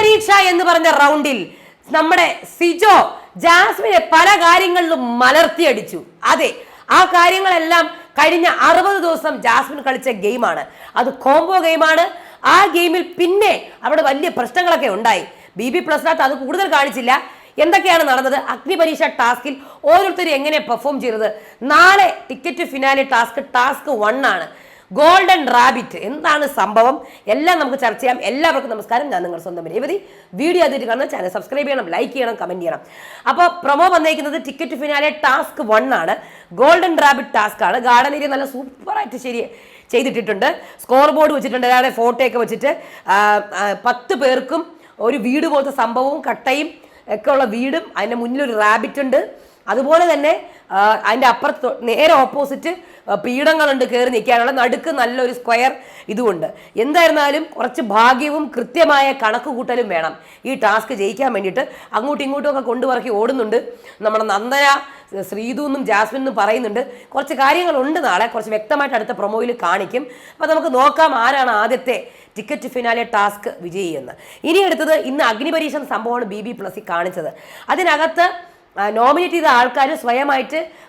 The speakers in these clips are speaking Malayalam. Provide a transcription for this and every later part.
അഗ്നിപരീക്ഷ എന്ന് പറഞ്ഞ റൗണ്ടിൽ നമ്മുടെ സിജോ ജാസ്മിനെ പല കാര്യങ്ങളിലും മലർത്തിയടിച്ചു. അതെ ആ കാര്യങ്ങളെല്ലാം കഴിഞ്ഞ അറുപത് ദിവസം ജാസ്മിൻ കളിച്ച ഗെയിമാണ്. അത് കോംബോ ഗെയിമാണ്. ആ ഗെയിമിൽ പിന്നെ അവിടെ വലിയ പ്രശ്നങ്ങളൊക്കെ ഉണ്ടായി. ബി ബി പ്ലസിനകത്ത് അത് കൂടുതൽ കാണിച്ചില്ല. എന്തൊക്കെയാണ് നടന്നത്? അഗ്നിപരീക്ഷ ടാസ്കിൽ ഓരോരുത്തരും എങ്ങനെ പെർഫോം ചെയ്തത്? നാളെ ticket finale task task one ആണ്. Golden rabbit. എന്താണ് സംഭവം? എല്ലാം നമുക്ക് ചർച്ച ചെയ്യാം. എല്ലാവർക്കും നമസ്കാരം. ഞാൻ നിങ്ങൾ സ്വന്തം രേവതി. വീഡിയോ അതിട്ട് കാണുന്ന ചാനൽ സബ്സ്ക്രൈബ് ചെയ്യണം ലൈക്ക് ചെയ്യണം കമന്റ് ചെയ്യണം. അപ്പോൾ പ്രൊമോ വന്നേക്കുന്നത് ടിക്കറ്റ് ഫിനാലെ ടാസ്ക് വൺ ആണ്. ഗോൾഡൻ റാബിറ്റ് ടാസ്ക് ആണ്. ഗാർഡൻ ഏരിയ നല്ല സൂപ്പറായിട്ട് ശരി ചെയ്തിട്ടിട്ടുണ്ട്. സ്കോർ ബോർഡ് വെച്ചിട്ടുണ്ട്. അതായത് ഫോട്ടോ ഒക്കെ വെച്ചിട്ട് പത്ത് പേർക്കും ഒരു വീട് പോലത്തെ സംഭവവും കട്ടയും ഒക്കെ ഉള്ള വീടും. അതിന്റെ മുന്നിൽ ഒരു റാബിറ്റ് ഉണ്ട്. അതുപോലെ തന്നെ അതിന്റെ അപ്പുറത്ത് നേരെ ഓപ്പോസിറ്റ് പീഠങ്ങളുണ്ട് കയറി നിൽക്കാനുള്ള നടുക്ക് നല്ലൊരു സ്ക്വയർ ഇതുമുണ്ട്. എന്തായിരുന്നാലും കുറച്ച് ഭാഗ്യവും കൃത്യമായ കണക്ക് കൂട്ടലും വേണം. ഈ ടാസ്ക് ജയിക്കാൻ വേണ്ടിയിട്ട് അങ്ങോട്ടും ഇങ്ങോട്ടും ഒക്കെ കൊണ്ടുപറക്കി ഓടുന്നുണ്ട്. നമ്മുടെ നന്ദന ശ്രീതു എന്നും ജാസ്മിൻ എന്നും പറയുന്നുണ്ട്. കുറച്ച് കാര്യങ്ങളുണ്ട് നാളെ കുറച്ച് വ്യക്തമായിട്ട് അടുത്ത പ്രൊമോയിൽ കാണിക്കും. അപ്പോൾ നമുക്ക് നോക്കാം ആരാണ് ആദ്യത്തെ ടിക്കറ്റ് ഫിനാലെ ടാസ്ക് വിജയി എന്ന്. ഇനി അടുത്തത് ഇന്ന് അഗ്നിപരീക്ഷണ സംഭവമാണ് ബി ബി പ്ലസ് കാണിച്ചത്. അതിനകത്ത് നോമിനേറ്റ് ചെയ്ത ആൾക്കാർ സ്വയമായിട്ട്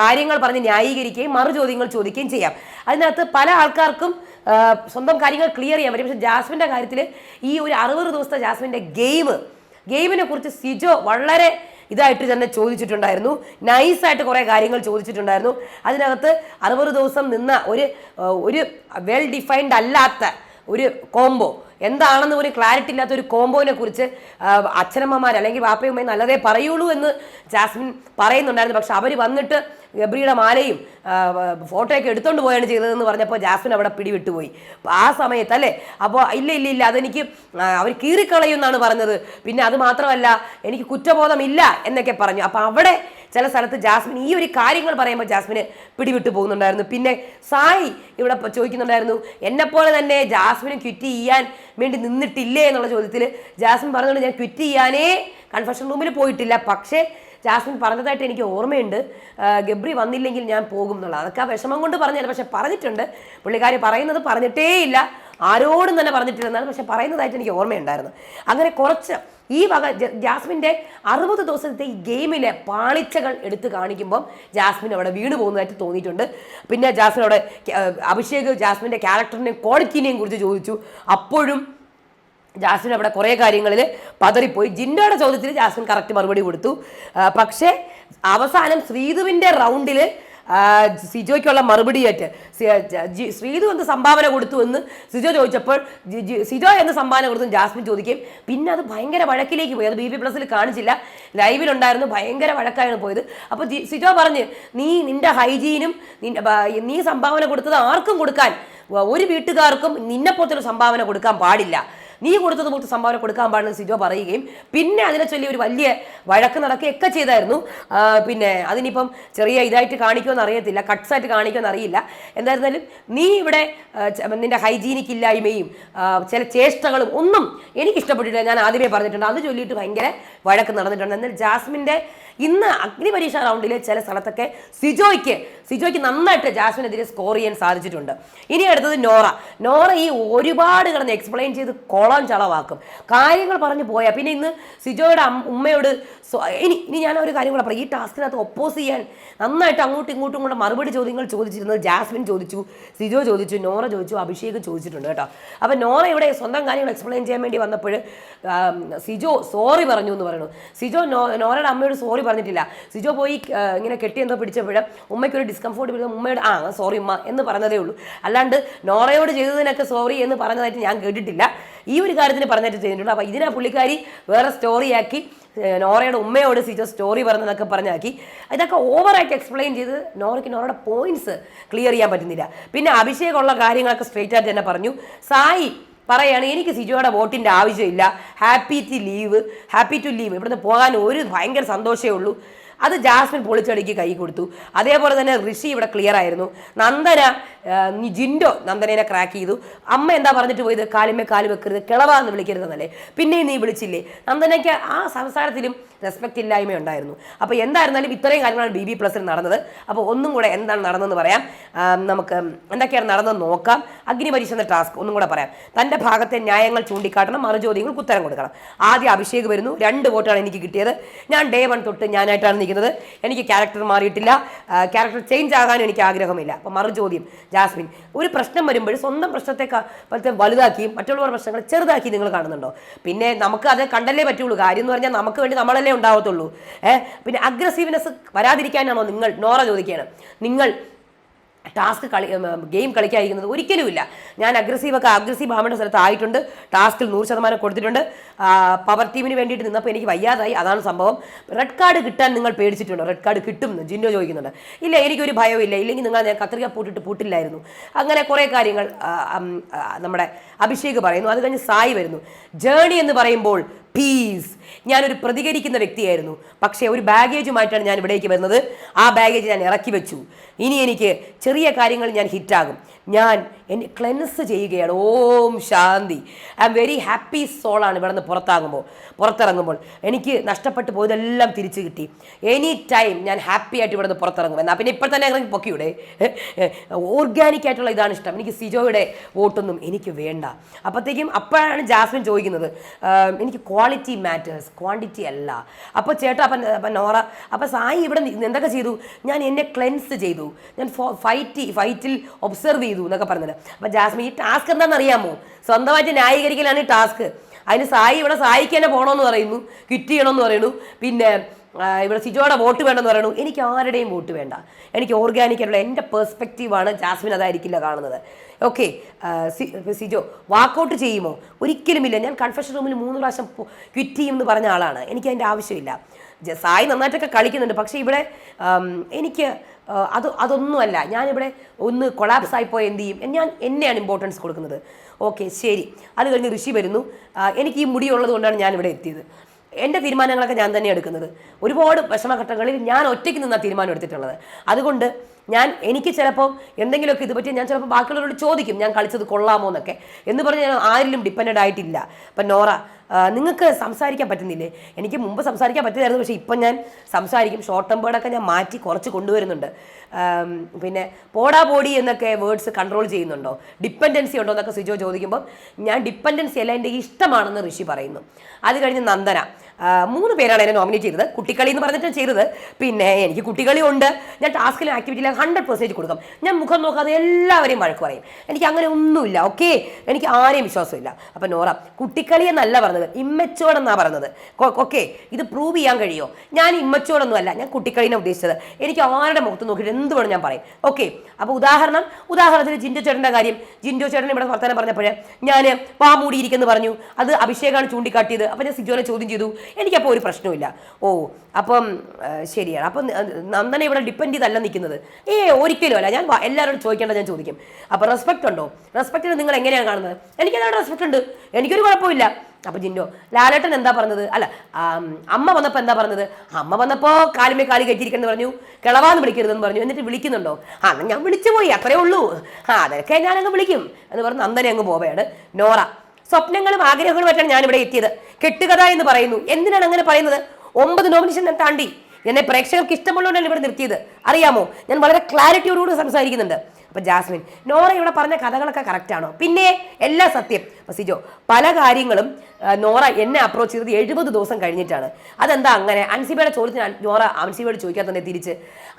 കാര്യങ്ങൾ പറഞ്ഞ് ന്യായീകരിക്കുകയും മറു ചോദ്യങ്ങൾ ചോദിക്കുകയും ചെയ്യാം. അതിനകത്ത് പല ആൾക്കാർക്കും സ്വന്തം കാര്യങ്ങൾ ക്ലിയർ ചെയ്യാൻ പറ്റും. പക്ഷേ ജാസ്മിന്റെ കാര്യത്തിൽ ഈ ഒരു അറുപത് ദിവസത്തെ ജാസ്മിന്റെ ഗെയിം ഗെയിമിനെ കുറിച്ച് സിജോ വളരെ ഇതായിട്ട് തന്നെ ചോദിച്ചിട്ടുണ്ടായിരുന്നു. നൈസായിട്ട് കുറേ കാര്യങ്ങൾ ചോദിച്ചിട്ടുണ്ടായിരുന്നു. അതിനകത്ത് അറുപത് ദിവസം നിന്ന ഒരു ഒരു വെൽ ഡിഫൈൻഡ് അല്ലാത്ത ഒരു കോംബോ എന്താണെന്ന് ഒരു ക്ലാരിറ്റി ഇല്ലാത്ത ഒരു കോംബോനെ കുറിച്ച് അച്ഛനമ്മമാർ അല്ലെങ്കിൽ വാപ്പയുമായി നല്ലതേ പറയുള്ളൂ എന്ന് ജാസ്മിൻ പറയുന്നുണ്ടായിരുന്നു. പക്ഷെ അവർ വന്നിട്ട് ഗബ്രിയുടെ മാലയും ഫോട്ടോയൊക്കെ എടുത്തോണ്ട് പോയാണ് ചെയ്തതെന്ന് പറഞ്ഞപ്പോൾ ജാസ്മിൻ അവിടെ പിടിവിട്ടുപോയി. അപ്പോൾ ആ സമയത്ത് അല്ലേ? അപ്പോൾ ഇല്ല ഇല്ല ഇല്ല അതെനിക്ക് അവർ കീറിക്കളയും എന്നാണ് പറഞ്ഞത്. പിന്നെ അത് മാത്രമല്ല എനിക്ക് കുറ്റബോധമില്ല എന്നൊക്കെ പറഞ്ഞു. അപ്പോൾ അവിടെ ചില സ്ഥലത്ത് ജാസ്മിൻ ഈ ഒരു കാര്യങ്ങൾ പറയുമ്പോൾ ജാസ്മിന് പിടിവിട്ടു പോകുന്നുണ്ടായിരുന്നു. പിന്നെ സായി ഇവിടെ ചോദിക്കുന്നുണ്ടായിരുന്നു എന്നെപ്പോലെ തന്നെ ജാസ്മിന് ക്വിറ്റ് ചെയ്യാൻ വേണ്ടി നിന്നിട്ടില്ലേ? എന്നുള്ള ചോദ്യത്തിൽ ജാസ്മിൻ പറഞ്ഞുകൊണ്ട് ഞാൻ ക്വിറ്റ് ചെയ്യാനേ കൺഫെഷൻ റൂമിൽ പോയിട്ടില്ല. പക്ഷേ ജാസ്മിൻ പറഞ്ഞതായിട്ട് എനിക്ക് ഓർമ്മയുണ്ട്. ഗബ്രി വന്നില്ലെങ്കിൽ ഞാൻ പോകും എന്നുള്ളത് അതൊക്കെ വിഷമം കൊണ്ട് പറഞ്ഞല്ല പക്ഷെ പറഞ്ഞിട്ടുണ്ട്. പുള്ളിക്കാരി പറയുന്നത് പറഞ്ഞിട്ടേ ഇല്ല ആരോടും തന്നെ പറഞ്ഞിട്ടില്ലെന്നാണ്. പക്ഷെ പറയുന്നതായിട്ട് എനിക്ക് ഓർമ്മയുണ്ടായിരുന്നു. അങ്ങനെ കുറച്ച് ഈ വക ജാസ്മിന്റെ അറുപത് ദിവസത്തെ ഈ ഗെയിമിലെ പാളിച്ചകൾ എടുത്ത് കാണിക്കുമ്പം ജാസ്മിൻ അവിടെ വീണ് പോകുന്നതായിട്ട് തോന്നിയിട്ടുണ്ട്. പിന്നെ ജാസ്മിൻ അവിടെ അഭിഷേക് ജാസ്മിന്റെ ക്യാരക്ടറിനെയും ക്വാളിറ്റീനെയും കുറിച്ച് ചോദിച്ചു. അപ്പോഴും ജാസ്മിൻ അവിടെ കുറേ കാര്യങ്ങളിൽ പതറിപ്പോയി. ജിൻഡോയുടെ ചോദ്യത്തിൽ ജാസ്മിൻ കറക്റ്റ് മറുപടി കൊടുത്തു. പക്ഷേ അവസാനം ശ്രീധുവിന്റെ റൗണ്ടിൽ സിജോയ്ക്കുള്ള മറുപടിയായിട്ട് ശ്രീതു എന്ത് സംഭാവന കൊടുത്തു എന്ന് സിജോ ചോദിച്ചപ്പോൾ സിജോ എന്ത് സംഭാവന കൊടുത്തു ജാസ്മിൻ ചോദിക്കുകയും പിന്നെ അത് ഭയങ്കര വഴക്കിലേക്ക് പോയി. അത് ബി ബി പ്ലസിൽ കാണിച്ചില്ല. ലൈവിലുണ്ടായിരുന്നു ഭയങ്കര വഴക്കായിരുന്നു പോയത്. അപ്പോൾ സിജോ പറഞ്ഞ് നീ നിന്റെ ഹൈജീനും നീ സംഭാവന കൊടുത്തത് ആർക്കും കൊടുക്കാൻ ഒരു വീട്ടുകാർക്കും നിന്നെപ്പോലത്തെ ഒരു സംഭാവന കൊടുക്കാൻ പാടില്ല. നീ കൊടുത്തത് പോലത്തെ സംഭാവന കൊടുക്കാൻ പാടില്ലെന്ന് സിജോ പറയുകയും പിന്നെ അതിനെ ചൊല്ലി ഒരു വലിയ വഴക്ക് നടക്കുകയൊക്കെ ചെയ്തായിരുന്നു. പിന്നെ അതിനിപ്പം ചെറിയ ഇതായിട്ട് കാണിക്കുമെന്ന് അറിയത്തില്ല കട്ട്സ് ആയിട്ട് കാണിക്കുമെന്ന് അറിയില്ല. എന്തായിരുന്നാലും നീ ഇവിടെ നിന്റെ ഹൈജീനിക് ഇല്ലായ്മയും ചില ചേഷ്ടകളും ഒന്നും എനിക്ക് ഇഷ്ടപ്പെട്ടിട്ടില്ല. ഞാൻ ആദ്യമേ പറഞ്ഞിട്ടുണ്ട് അത് ചൊല്ലിയിട്ട് ഭയങ്കര വഴക്ക് നടന്നിട്ടുണ്ട്. എന്നാൽ ജാസ്മിന്റെ ഇന്ന് അഗ്നിപരീക്ഷ റൗണ്ടിലെ ചില സ്ഥലത്തൊക്കെ സിജോയ്ക്ക് സിജോയ്ക്ക് നന്നായിട്ട് ജാസ്മിനെതിരെ സ്കോർ ചെയ്യാൻ സാധിച്ചിട്ടുണ്ട്. ഇനി അടുത്തത് നോറ. നോറ ഈ ഒരുപാട് കിടന്ന് എക്സ്പ്ലെയിൻ ചെയ്ത് കൊളം ചളവാക്കും. കാര്യങ്ങൾ പറഞ്ഞു പോയാൽ പിന്നെ ഇന്ന് സിജോയുടെ ഉമ്മയോട് ഇനി ഇനി ഞാൻ ഒരു കാര്യം കൂടെ പറയാം. ഈ ടാസ്കിനകത്ത് ഒപ്പോസ് ചെയ്യാൻ നന്നായിട്ട് അങ്ങോട്ടും ഇങ്ങോട്ടും കൂടെ മറുപടി ചോദ്യങ്ങൾ ചോദിച്ചിരുന്നത് ജാസ്മിൻ ചോദിച്ചു സിജോ ചോദിച്ചു നോറ ചോദിച്ചു അഭിഷേക് ചോദിച്ചിട്ടുണ്ട് കേട്ടോ. അപ്പം നോറ ഇവിടെ സ്വന്തം കാര്യങ്ങൾ എക്സ്പ്ലെയിൻ ചെയ്യാൻ വേണ്ടി വന്നപ്പോൾ സിജോ സോറി പറഞ്ഞു എന്ന് പറയുന്നു. സിജോ നോറയുടെ അമ്മയോട് സോറി പറഞ്ഞിട്ടില്ല. സിജോ പോയി ഇങ്ങനെ കെട്ടി എന്തോ പിടിച്ചപ്പോൾ ഉമ്മയ്ക്കൊരു ഡിസ്കംഫോർട്ട് പിടിച്ച ഉമ്മയോട് ആ സോറി ഉമ്മ എന്ന് പറഞ്ഞതേ ഉള്ളൂ. അല്ലാണ്ട് നോറയോട് ചെയ്തതിനൊക്കെ സോറി എന്ന് പറഞ്ഞതായിട്ട് ഞാൻ കേട്ടിട്ടില്ല. ഈ ഒരു കാര്യത്തിന് പറഞ്ഞിട്ട് ചെയ്തിട്ടുള്ളൂ അപ്പോൾ ഇതിനെ പുള്ളിക്കാരി വേറെ സ്റ്റോറിയാക്കി നോറയുടെ ഉമ്മയോട് സിജോ സ്റ്റോറി പറഞ്ഞതൊക്കെ പറഞ്ഞാക്കി. ഇതൊക്കെ ഓവറായിട്ട് എക്സ്പ്ലെയിൻ ചെയ്ത് നോറയ്ക്ക് നോറയുടെ പോയിന്റ്സ് ക്ലിയർ ചെയ്യാൻ പറ്റുന്നില്ല. പിന്നെ അഭിഷേകമുള്ള കാര്യങ്ങളൊക്കെ സ്ട്രേറ്റ് ആയിട്ട് തന്നെ പറഞ്ഞു. സായി പറയാണ് എനിക്ക് സിജോയുടെ വോട്ടിന്റെ ആവശ്യമില്ല. Happy to leave happy to leave ഇവിടുന്ന് പോകാൻ ഒരു ഭയങ്കര സന്തോഷമേ ഉള്ളൂ. അത് ജാസ്മിൻ പൊളിച്ചടിക്ക് കൈ കൊടുത്തു. അതേപോലെ തന്നെ ഋഷി ഇവിടെ ക്ലിയർ ആയിരുന്നു. നന്ദന ജിൻഡോ നന്ദനെ ക്രാക്ക് ചെയ്തു. അമ്മ എന്താ പറഞ്ഞിട്ട് പോയത്? കാലിമേ കാൽ വെക്കരുത് കിളവാന്ന് വിളിക്കരുതെന്നല്ലേ? പിന്നെയും നീ വിളിച്ചില്ലേ? നന്ദനയ്ക്ക് ആ സംസാരത്തിലും റെസ്പെക്റ്റ് ഇല്ലായ്മ ഉണ്ടായിരുന്നു. അപ്പോൾ എന്തായിരുന്നാലും ഇത്രയും കാര്യങ്ങളാണ് ബി ബി പ്ലസിൽ നടന്നത്. അപ്പോൾ ഒന്നും കൂടെ എന്താണ് നടന്നതെന്ന് പറയാം. നമുക്ക് എന്തൊക്കെയാണ് നടന്നതെന്ന് നോക്കാം. അഗ്നി പരീക്ഷണ ടാസ്ക് ഒന്നും കൂടെ പറയാം. തന്റെ ഭാഗത്തെ ന്യായങ്ങൾ ചൂണ്ടിക്കാട്ടണം മറുചോദ്യങ്ങൾക്ക് ഉത്തരം കൊടുക്കണം. ആദ്യം അഭിഷേക് വരുന്നു. രണ്ട് വോട്ടാണ് എനിക്ക് കിട്ടിയത്. ഞാൻ ഡേ വൺ തൊട്ട് ഞാനായിട്ടാണ് നിൽക്കുന്നത്. എനിക്ക് ക്യാരക്ടർ മാറിയിട്ടില്ല. ക്യാരക്ടർ ചേഞ്ച് ആകാനും എനിക്ക് ആഗ്രഹമില്ല. അപ്പോൾ മറുചോദ്യം. ജാസ്മിൻ ഒരു പ്രശ്നം വരുമ്പോൾ സ്വന്തം പ്രശ്നത്തെ പോലത്തെ വലുതാക്കിയും മറ്റുള്ളവരുടെ പ്രശ്നങ്ങൾ ചെറുതാക്കി നിങ്ങൾ കാണുന്നുണ്ടോ? പിന്നെ നമുക്ക് അത് കണ്ടല്ലേ പറ്റുള്ളൂ. കാര്യം എന്ന് പറഞ്ഞാൽ നമുക്ക് വേണ്ടി നമ്മളല്ലേ ഉണ്ടാവത്തുള്ളൂ. ഏഹ് പിന്നെ അഗ്രസീവ്നെസ് വരാതിരിക്കാനാണോ നിങ്ങൾ? നോറ ചോദിക്കുകയാണ്. നിങ്ങൾ ടാസ്ക് കളി ഗെയിം കളിക്കാതിരിക്കുന്നത് ഒരിക്കലുമില്ല. ഞാൻ അഗ്രസീവൊക്കെ അഗ്രസീവ് ആവേണ്ട സ്ഥലത്ത് ആയിട്ടുണ്ട്. ടാസ്കിൽ നൂറ് ശതമാനം കൊടുത്തിട്ടുണ്ട്. പവർ ടീമിന് വേണ്ടിയിട്ട് നിന്നപ്പോൾ എനിക്ക് വയ്യാതായി. അതാണ് സംഭവം. റെഡ് കാർഡ് കിട്ടാൻ നിങ്ങൾ പേടിച്ചിട്ടുണ്ടോ? റെഡ് കാർഡ് കിട്ടും എന്ന് ജിന്നോ ചോദിക്കുന്നുണ്ട്. ഇല്ല എനിക്കൊരു ഭയമില്ല ഇല്ലെങ്കിൽ നിങ്ങൾ ഞാൻ കത്രിക പൂട്ടിട്ട് പൂട്ടില്ലായിരുന്നു. അങ്ങനെ കുറേ കാര്യങ്ങൾ നമ്മുടെ അഭിഷേക് പറയുന്നു. അത് കഴിഞ്ഞ് സായി വരുന്നു. ജേണി എന്ന് പറയുമ്പോൾ പീസ് ഞാനൊരു പ്രതികരിക്കുന്ന വ്യക്തിയായിരുന്നു. പക്ഷേ ഒരു ബാഗേജുമായിട്ടാണ് ഞാൻ ഇവിടേക്ക് വരുന്നത്. ആ ബാഗേജ് ഞാൻ ഇറക്കി വെച്ചു. ഇനി എനിക്ക് ചെറിയ കാര്യങ്ങൾ ഞാൻ ഹിറ്റാകും ഞാൻ എന്നെ ക്ലെൻസ് ചെയ്യുകയാണ്. Om Shanti. I am very happy സോളാണ് ഇവിടെ നിന്ന് പുറത്താകുമ്പോൾ. പുറത്തിറങ്ങുമ്പോൾ. എനിക്ക് നഷ്ടപ്പെട്ടു പോയതെല്ലാം തിരിച്ചു കിട്ടി. എനി ടൈം ഞാൻ ഹാപ്പി ആയിട്ട് ഇവിടെ നിന്ന് പുറത്തിറങ്ങും. എന്നാൽ പിന്നെ ഇപ്പോൾ തന്നെ ഇറങ്ങി പൊക്കിയുടെ ഓർഗാനിക് ആയിട്ടുള്ള ഇതാണ് ഇഷ്ടം. എനിക്ക് സിജോയുടെ വോട്ടൊന്നും എനിക്ക് വേണ്ട. അപ്പോഴത്തേക്കും അപ്പോഴാണ് ജാസ്മിൻ ചോദിക്കുന്നത് എനിക്ക് ക്വാളിറ്റി മാറ്റേഴ്സ് ക്വാണ്ടിറ്റി അല്ല. അപ്പോൾ ചേട്ടാ അപ്പം അപ്പം നോറ അപ്പം സായി ഇവിടെ എന്തൊക്കെ ചെയ്തു? ഞാൻ എന്നെ ക്ലെൻസ് ചെയ്തു. ഞാൻ ഫൈറ്റ് ഫൈറ്റിൽ ഒബ്സർവ് ചെയ്തു. എന്നൊക്കെ പറഞ്ഞത്. അപ്പം ജാസ്മിൻ ഈ ടാസ്ക് എന്താണെന്ന് അറിയാമോ സ്വന്തമായിട്ട് ന്യായീകരിക്കലാണ് ഈ ടാസ്ക് അതിന് സായി ഇവിടെ സായിക്ക് തന്നെ പോകണമെന്ന് പറയുന്നു ക്വിറ്റ് ചെയ്യണമെന്ന് പറയുന്നു. പിന്നെ ഇവിടെ സിജോയുടെ വോട്ട് വേണമെന്ന് പറയുന്നു. എനിക്ക് ആരുടെയും വോട്ട് വേണ്ട. എനിക്ക് ഓർഗാനിക് ആയിട്ടുള്ള എന്റെ പെർസ്പെക്റ്റീവാണ് ജാസ്മിൻ അതായിരിക്കില്ല കാണുന്നത്. ഓക്കെ സിജോ വാക്കൗട്ട് ചെയ്യുമോ? ഒരിക്കലുമില്ല ഞാൻ കൺഫെഷൻ റൂമിൽ മൂന്ന് പ്രാവശ്യം ക്വിറ്റ് ചെയ്യും എന്ന് പറഞ്ഞ ആളാണ്. എനിക്ക് അതിന്റെ ആവശ്യമില്ല. സായി നന്നായിട്ടൊക്കെ കളിക്കുന്നുണ്ട്. പക്ഷേ ഇവിടെ എനിക്ക് അത് അതൊന്നുമല്ല. ഞാനിവിടെ ഒന്ന് കൊളാപ്സ് ആയിപ്പോയി എന്ത് ചെയ്യും? ഞാൻ എന്നെയാണ് ഇമ്പോർട്ടൻസ് കൊടുക്കുന്നത്. ഓക്കെ ശരി. അത് കഴിഞ്ഞ് ഋഷി വരുന്നു. എനിക്ക് ഈ മുടിയുള്ളത് കൊണ്ടാണ് ഞാൻ ഇവിടെ എത്തിയത്. എന്റെ തീരുമാനങ്ങളൊക്കെ ഞാൻ തന്നെ എടുക്കുന്നത്. ഒരുപാട് വിഷമഘട്ടങ്ങളിൽ ഞാൻ ഒറ്റയ്ക്ക് നിന്നാണ് തീരുമാനം എടുത്തിട്ടുള്ളത്. അതുകൊണ്ട് ഞാൻ എനിക്ക് ചിലപ്പോൾ എന്തെങ്കിലുമൊക്കെ ഇത് പറ്റി ഞാൻ ചിലപ്പോൾ ബാക്കിയുള്ളവരോട് ചോദിക്കും ഞാൻ കളിച്ചത് കൊള്ളാമോ എന്നൊക്കെ. എന്ന് പറഞ്ഞ് ഞാൻ ആരിലും ഡിപ്പെൻഡ് ആയിട്ടില്ല. അപ്പം നോറ നിങ്ങൾക്ക് സംസാരിക്കാൻ പറ്റുന്നില്ലേ? എനിക്ക് മുമ്പ് സംസാരിക്കാൻ പറ്റില്ലായിരുന്നു പക്ഷേ ഇപ്പം ഞാൻ സംസാരിക്കും. ഷോർട്ട് ടേം വേർഡൊക്കെ ഞാൻ മാറ്റി കുറച്ച് കൊണ്ടുവരുന്നുണ്ട്. പിന്നെ പോടാ പോടി എന്നൊക്കെ വേർഡ്സ് കൺട്രോൾ ചെയ്യുന്നുണ്ടോ? ഡിപ്പെൻഡൻസി ഉണ്ടോ എന്നൊക്കെ സിജോ ചോദിക്കുമ്പോൾ ഞാൻ ഡിപ്പെൻഡൻസി അല്ല എന്റെ ഇഷ്ടമാണെന്ന് ഋഷി പറയുന്നു. അത് കഴിഞ്ഞ് നന്ദന. മൂന്ന് പേരാണ് എന്നെ നോമിനേറ്റ് ചെയ്തത്. കുട്ടിക്കളി എന്ന് പറഞ്ഞിട്ട് ചെയ്തത്. പിന്നെ എനിക്ക് കുട്ടികളി ഉണ്ട്. ഞാൻ ടാസ്കിലും ആക്ടിവിറ്റിയിലും ഹൺഡ്രഡ് പെർസെന്റേജ് കൊടുക്കും. ഞാൻ മുഖം നോക്കാതെ എല്ലാവരെയും വഴക്ക് പറയും. എനിക്ക് അങ്ങനെ ഒന്നുമില്ല ഓക്കെ എനിക്ക് ആരെയും വിശ്വാസമില്ല. അപ്പം നോറ കുട്ടിക്കളി എന്നല്ല പറഞ്ഞത്. ഇമ്മച്ചോട് എന്നാണ് പറഞ്ഞത്. ഓക്കെ ഇത് പ്രൂവ് ചെയ്യാൻ കഴിയുമോ ഞാൻ ഇമ്മച്ചോടൊന്നും അല്ല. ഞാൻ കുട്ടിക്കളീനെ ഉദ്ദേശിച്ചത്. എനിക്ക് ആരുടെ മുഖത്ത് നോക്കിയിട്ട് എന്ത് വേണം ഞാൻ പറയും. ഓക്കെ അപ്പോൾ ഉദാഹരണം ഉദാഹരണത്തിന് ജിൻഡോ ചേട്ടന്റെ കാര്യം. ജിൻഡോ ചേട്ടൻ ഇവിടെ വർത്തമാനം പറഞ്ഞപ്പോഴേ ഞാൻ വാ മൂടിയിരിക്കുന്നു പറഞ്ഞു. അത് അഭിഷേകാണ് ചൂണ്ടിക്കാട്ടിയത്. അപ്പോൾ ഞാൻ സിജോനെ ചോദ്യം ചെയ്തു. എനിക്കപ്പോൾ ഒരു പ്രശ്നമില്ല ഓ അപ്പം ശരിയാണ്. അപ്പം നന്ദന ഇവിടെ ഡിപ്പെൻഡ് ചെയ്തല്ല നിൽക്കുന്നത്. ഏ ഒരിക്കലും അല്ല. ഞാൻ എല്ലാവരോടും ചോദിക്കേണ്ട ഞാൻ ചോദിക്കും. അപ്പോൾ റെസ്പെക്റ്റ് ഉണ്ടോ? റെസ്പെക്റ്റിന് നിങ്ങൾ എങ്ങനെയാണ് കാണുന്നത്? എനിക്ക് എനിക്കതാണ് റെസ്പെക്റ്റ് ഉണ്ട്? എനിക്കൊരു കുഴപ്പമില്ല. അപ്പൊ ജിൻഡോ ലാലേട്ടൻ എന്താ പറഞ്ഞത്? അല്ല അമ്മ വന്നപ്പോൾ എന്താ പറഞ്ഞത്? അമ്മ വന്നപ്പോൾ കാലുമേ കാലി കയറ്റിയിരിക്കുന്നു പറഞ്ഞു. കിളവാന്ന് വിളിക്കരുതെന്ന് പറഞ്ഞു. എന്നിട്ട് വിളിക്കുന്നുണ്ടോ? ആ ഞാൻ വിളിച്ചു പോയി. അത്രേ ഉള്ളൂ. ആ അതൊക്കെ ഞാനങ്ങ് വിളിക്കും. എന്ന് പറഞ്ഞ് നന്ദനെ അങ്ങ് പോവുകയാണ്. നോറ സ്വപ്നങ്ങളും ആഗ്രഹങ്ങളും ആയിട്ടാണ് ഞാനിവിടെ എത്തിയത്. കെട്ടുകഥ എന്ന് പറയുന്നു. എന്തിനാണ് അങ്ങനെ പറയുന്നത്? ഒമ്പത് നോമിനേഷൻ ഞാൻ താണ്ടി. എന്നെ പ്രേക്ഷകർക്ക് ഇഷ്ടമുള്ളതുകൊണ്ടാണ് ഇവിടെ നിർത്തിയത്? അറിയാമോ? ഞാൻ വളരെ ക്ലാരിറ്റിയോടുകൂടി സംസാരിക്കുന്നുണ്ട്. അപ്പൊ ജാസ്മിൻ നോറ ഇവിടെ പറഞ്ഞ കഥകളൊക്കെ കറക്റ്റ് ആണോ? പിന്നെ എല്ലാ സത്യം. സിജോ പല കാര്യങ്ങളും നോറ എന്നെ അപ്രോച്ച് ചെയ്തത് എഴുപത് ദിവസം കഴിഞ്ഞിട്ടാണ്. അതെന്താ അങ്ങനെ? അൻസിബയുടെ ചോദ്യത്തിന് നോറ അൻസിബയോട് ചോദിക്കാൻ തന്നെ തിരിച്ച്.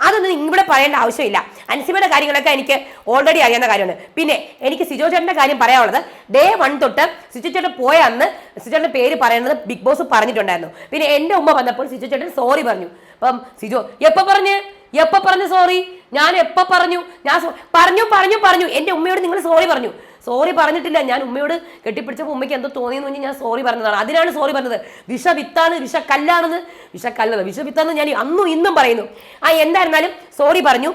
അതൊന്നും ഇവിടെ പറയേണ്ട ആവശ്യമില്ല. അൻസിബയുടെ കാര്യങ്ങളൊക്കെ എനിക്ക് ഓൾറെഡി അറിയാവുന്ന കാര്യമാണ്. പിന്നെ എനിക്ക് സിജോ ചേട്ടന്റെ കാര്യം പറയാനുള്ളത് ഡേ വൺ തൊട്ട് സിജോ ചേട്ടൻ പോയ അന്ന് സിജോ ചേട്ടന്റെ പേര് പറയുന്നത് ബിഗ് ബോസ് പറഞ്ഞിട്ടുണ്ടായിരുന്നു. പിന്നെ എന്റെ ഉമ്മ വന്നപ്പോൾ സിജോ ചേട്ടൻ സോറി പറഞ്ഞു. അപ്പം സിജോ എപ്പോൾ പറഞ്ഞ്? എപ്പോൾ പറഞ്ഞു സോറി ഞാൻ എപ്പോൾ പറഞ്ഞു? ഞാൻ പറഞ്ഞു പറഞ്ഞു പറഞ്ഞു. എന്റെ ഉമ്മയോട് നിങ്ങൾ സോറി പറഞ്ഞു. സോറി പറഞ്ഞിട്ടില്ല. ഞാൻ ഉമ്മയോട് കെട്ടിപ്പിടിച്ചപ്പോൾ ഉമ്മയ്ക്ക് എന്തോ തോന്നിയെന്ന് പറഞ്ഞ് ഞാൻ സോറി പറഞ്ഞതാണ്. അതിനാണ് സോറി പറഞ്ഞത്. വിഷ വിത്താണ് വിഷ കല്ലാണെന്ന് വിഷ വിഷക്കല്ലാണെന്ന് വിഷ വിത്താണെന്ന് ഞാൻ അന്നും ഇന്നും പറയുന്നു. ആ എന്തായിരുന്നാലും സോറി പറഞ്ഞു.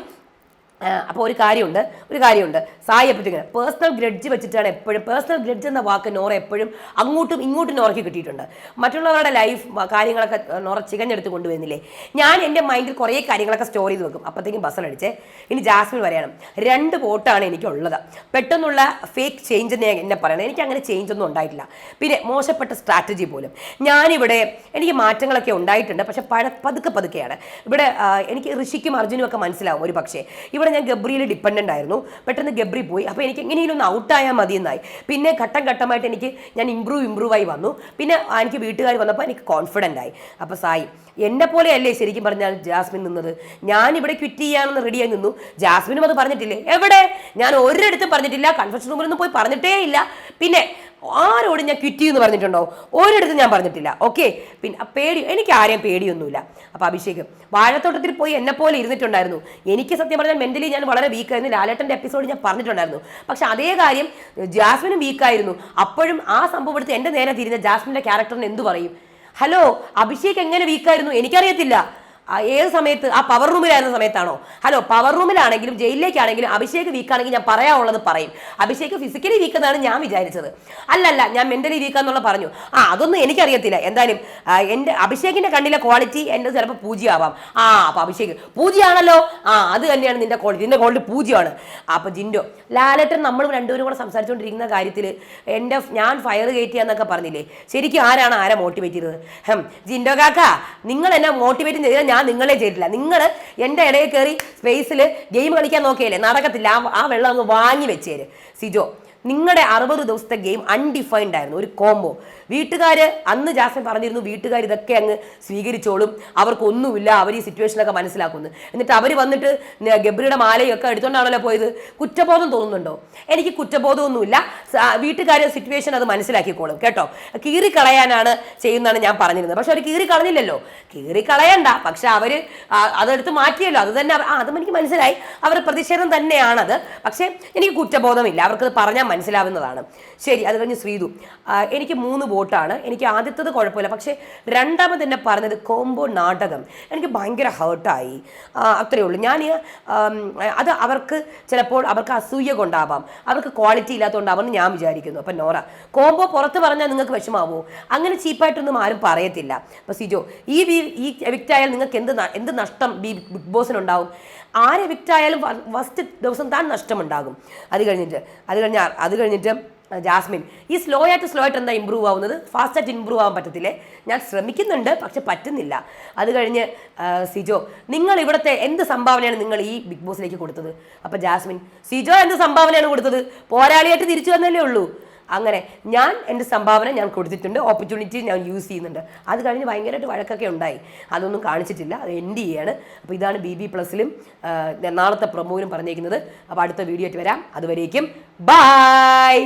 അപ്പോൾ ഒരു കാര്യമുണ്ട് ഒരു കാര്യമുണ്ട്. സായി എപ്പോഴും പേഴ്സണൽ ഗ്രഡ്ജ് വെച്ചിട്ടാണ് എപ്പോഴും പേഴ്സണൽ ഗ്രഡ്ജ് എന്ന വാക്ക് നോറ എപ്പോഴും അങ്ങോട്ടും ഇങ്ങോട്ടും നോറയ്ക്ക് കിട്ടിയിട്ടുണ്ട്. മറ്റുള്ളവരുടെ ലൈഫ് കാര്യങ്ങളൊക്കെ നോറ ചികഞ്ഞെടുത്ത് കൊണ്ടുവരുന്നില്ലേ? ഞാൻ എന്റെ മൈൻഡിൽ കുറേ കാര്യങ്ങളൊക്കെ സ്റ്റോർ ചെയ്ത് വെക്കും. അപ്പോഴത്തേക്കും ബസ്സിലടിച്ചേ ഇനി ജാസ്മിൻ പറയണം രണ്ട് വോട്ടാണ് എനിക്കുള്ളത്. പെട്ടെന്നുള്ള ഫേക്ക് ചേഞ്ച് എന്ന് എന്നെ പറയണം. എനിക്ക് അങ്ങനെ ചേഞ്ച് ഒന്നും ഉണ്ടായിട്ടില്ല. പിന്നെ മോശപ്പെട്ട സ്ട്രാറ്റജി പോലും. ഞാനിവിടെ എനിക്ക് മാറ്റങ്ങളൊക്കെ ഉണ്ടായിട്ടുണ്ട്. പക്ഷേ പഴ പതുക്കെ പതുക്കെയാണ്. ഇവിടെ എനിക്ക് ഋഷിക്കും അർജുനും ഒക്കെ മനസ്സിലാവും ഒരു പക്ഷേ. ഇവിടെ ഞാൻ ഗബ്രിയിൽ ഡിപ്പെൻഡന്റ് ആയിരുന്നു പെട്ടെന്ന് ഗബ്രി പോയി. അപ്പോൾ എനിക്ക് എങ്ങനെയും ഒന്ന് ഔട്ടായാൽ മതി എന്നായി പിന്നെ ഘട്ടം ഘട്ടമായിട്ട് എനിക്ക് ഞാൻ ഇമ്പ്രൂവ് ഇമ്പ്രൂവ് ആയി വന്നു. പിന്നെ എനിക്ക് വീട്ടുകാർ വന്നപ്പോൾ എനിക്ക് കോൺഫിഡന്റ് ആയി. അപ്പോൾ സായി എന്നെ പോലെയല്ലേ ശരിക്കും പറഞ്ഞാൽ ജാസ്മിൻ നിന്നത്? ഞാൻ ഇവിടെ ക്വിറ്റ് ചെയ്യാമെന്ന് റെഡിയായി നിന്നു. ജാസ്മിനും അത് പറഞ്ഞിട്ടില്ലേ? എവിടെ? ഞാൻ ഒരിടത്തും പറഞ്ഞിട്ടില്ല. കൺഫെഷൻ റൂമിലൊന്നും പോയി പറഞ്ഞിട്ടേ ഇല്ല. പിന്നെ ആരോടും ഞാൻ കിറ്റി എന്ന് പറഞ്ഞിട്ടുണ്ടോ? ഒരിടത്തും ഞാൻ പറഞ്ഞിട്ടില്ല. ഓക്കെ പിന്നെ പേടി എനിക്ക് ആരെയും പേടിയൊന്നുമില്ല. അപ്പോൾ അഭിഷേക് വാഴത്തോട്ടത്തിൽ പോയി എന്നെ പോലെ ഇരുന്നിട്ടുണ്ടായിരുന്നു. എനിക്ക് സത്യം പറഞ്ഞാൽ മെന്റലി ഞാൻ വളരെ വീക്കായിരുന്നു ലാലേട്ടന്റെ എപ്പിസോഡ് ഞാൻ പറഞ്ഞിട്ടുണ്ടായിരുന്നു. പക്ഷെ അതേ കാര്യം ജാസ്മിനും വീക്കായിരുന്നു അപ്പോഴും ആ സംഭവം എടുത്ത് എന്റെ നേരെ തിരിഞ്ഞ ജാസ്മിന്റെ ക്യാരക്ടറിന് എന്തു പറയും? ഹലോ അഭിഷേക് എങ്ങനെ വീക്കായിരുന്നു എനിക്കറിയത്തില്ല. ഏത് സമയത്ത്? ആ പവർ റൂമിലായിരുന്ന സമയത്താണോ? ഹലോ പവർ റൂമിലാണെങ്കിലും ജയിലിലേക്കാണെങ്കിലും അഭിഷേക് വീക്കാണെങ്കിൽ ഞാൻ പറയാനുള്ളത് പറയും. അഭിഷേക് ഫിസിക്കലി വീക്ക് എന്നാണ് ഞാൻ വിചാരിച്ചത്. അല്ലല്ല ഞാൻ മെന്റലി വീക്കാന്നുള്ള പറഞ്ഞു. ആ അതൊന്നും എനിക്കറിയത്തില്ല. എന്തായാലും എന്റെ അഭിഷേകിന്റെ കണ്ണിലെ ക്വാളിറ്റി എന്റെ ചിലപ്പോൾ പൂജ്യമാവാം. ആ അപ്പൊ അഭിഷേക് പൂജ്യമാണല്ലോ? ആ അത് തന്നെയാണ് നിന്റെ ക്വാളിറ്റി നിന്റെ ക്വാളിറ്റി പൂജ്യമാണ്. അപ്പൊ ജിൻഡോ ലാലേട്ടൻ നമ്മൾ രണ്ടുപേരും കൂടെ സംസാരിച്ചുകൊണ്ടിരിക്കുന്ന കാര്യത്തിൽ എന്റെ ഞാൻ ഫയർ കയറ്റിയെന്നൊക്കെ പറഞ്ഞില്ലേ? ശരിക്കും ആരാണ് ആരെ മോട്ടിവേറ്റ് ചെയ്തത്? ജിൻഡോ കാക്ക നിങ്ങൾ എന്നെ മോട്ടിവേറ്റ് ചെയ്താൽ ഞാൻ നിങ്ങളെ ചെയ്തിട്ടില്ല. നിങ്ങൾ എന്റെ ഇടയിൽ കയറി സ്പേസിൽ ഗെയിം കളിക്കാൻ നോക്കിയല്ലേ? നടക്കത്തില്ല. ആ ആ വെള്ളം അങ്ങ് വാങ്ങി വെച്ചേര്. സിജോ നിങ്ങളുടെ അറുപത് ദിവസത്തെ ഗെയിം അൺഡിഫൈൻഡ് ആയിരുന്നു. ഒരു കോംബോ വീട്ടുകാർ അന്ന് ജാസ്മിൻ പറഞ്ഞിരുന്നു വീട്ടുകാർ ഇതൊക്കെ അങ്ങ് സ്വീകരിച്ചോളും. അവർക്കൊന്നുമില്ല അവർ ഈ സിറ്റുവേഷനൊക്കെ മനസ്സിലാക്കുന്നു. എന്നിട്ട് അവർ വന്നിട്ട് ഗബ്രിയുടെ മാലയൊക്കെ എടുത്തുകൊണ്ടാണല്ലോ പോയത്. കുറ്റബോധം തോന്നുന്നുണ്ടോ? എനിക്ക് കുറ്റബോധമൊന്നുമില്ല. വീട്ടുകാർ സിറ്റുവേഷൻ അത് മനസ്സിലാക്കിക്കോളും. കേട്ടോ? കീറിക്കളയാനാണ് ചെയ്യുന്നതാണ് ഞാൻ പറഞ്ഞിരുന്നത്. പക്ഷെ അവർ കീറിക്കളഞ്ഞില്ലല്ലോ. കീറിക്കളയണ്ട. പക്ഷെ അവർ അതെടുത്ത് മാറ്റിയല്ലോ. അത് തന്നെ അവർ- അതും എനിക്ക് മനസ്സിലായി. അവരുടെ പ്രതിഷേധം തന്നെയാണത്. പക്ഷേ എനിക്ക് കുറ്റബോധമില്ല. അവർക്കത് പറഞ്ഞാൽ മനസ്സിലാവുന്നതാണ്. ശരി അത് കഴിഞ്ഞ് ശ്രീതു. എനിക്ക് മൂന്ന് വോട്ടാണ്. എനിക്ക് ആദ്യത്തത് കുഴപ്പമില്ല. പക്ഷേ രണ്ടാമത് എന്നെ പറഞ്ഞത് കോംബോ നാടകം. എനിക്ക് ഭയങ്കര ഹേർട്ടായി. അത്രയേ ഉള്ളൂ. ഞാൻ അത് അവർക്ക് ചിലപ്പോൾ അവർക്ക് അസൂയ കൊണ്ടാവാം. അവർക്ക് ക്വാളിറ്റി ഇല്ലാത്തതുകൊണ്ടാവാമെന്ന് ഞാൻ വിചാരിക്കുന്നു. അപ്പം നോറ കോംബോ പുറത്ത് പറഞ്ഞാൽ നിങ്ങൾക്ക് വിഷമാവോ അങ്ങനെ ചീപ്പായിട്ടൊന്നും ആരും പറയത്തില്ല. അപ്പം സിജോ ഈ ഈ എവിക്റ്റ് ആയാൽ നിങ്ങൾക്ക് എന്ത് എന്ത് നഷ്ടം ബി- ബിഗ് ബോസിനുണ്ടാവും? ആരെ എവിക്റ്റ് ആയാലും ഫസ്റ്റ് ദിവസം താൻ നഷ്ടമുണ്ടാകും. അത് കഴിഞ്ഞിട്ട് അത് കഴിഞ്ഞ അത് കഴിഞ്ഞിട്ട് ജാസ്മിൻ ഈ സ്ലോ ആയിട്ട് സ്ലോ ആയിട്ട് എന്താ ഇമ്പ്രൂവ് ആവുന്നത്? ഫാസ്റ്റ് ആയിട്ട് ഇമ്പ്രൂവ് ആവാൻ പറ്റത്തില്ലേ? ഞാൻ ശ്രമിക്കുന്നുണ്ട് പക്ഷെ പറ്റുന്നില്ല. അത് കഴിഞ്ഞ് സിജോ നിങ്ങൾ ഇവിടുത്തെ എന്ത് സംഭാവനയാണ് നിങ്ങൾ ഈ ബിഗ് ബോസിലേക്ക് കൊടുത്തത്? അപ്പം ജാസ്മിൻ സിജോ എന്ത് സംഭാവനയാണ് കൊടുത്തത്? പോരാളിയായിട്ട് തിരിച്ചു വന്നല്ലേ ഉള്ളൂ. അങ്ങനെ ഞാൻ എന്റെ സംഭാവന ഞാൻ കൊടുത്തിട്ടുണ്ട് ഓപ്പർച്യൂണിറ്റി ഞാൻ യൂസ് ചെയ്യുന്നുണ്ട്. അത് കഴിഞ്ഞ് ഭയങ്കരമായിട്ട് വഴക്കൊക്കെ ഉണ്ടായി. അതൊന്നും കാണിച്ചിട്ടില്ല അത് എൻഡ് ചെയ്യാണ്. അപ്പോൾ ഇതാണ് ബി ബി പ്ലസിലും നാളത്തെ പ്രൊമോയിലും പറഞ്ഞേക്കുന്നത്. അപ്പോൾ അടുത്ത വീഡിയോ ആയിട്ട് വരാം. അതുവരേക്കും ബായ്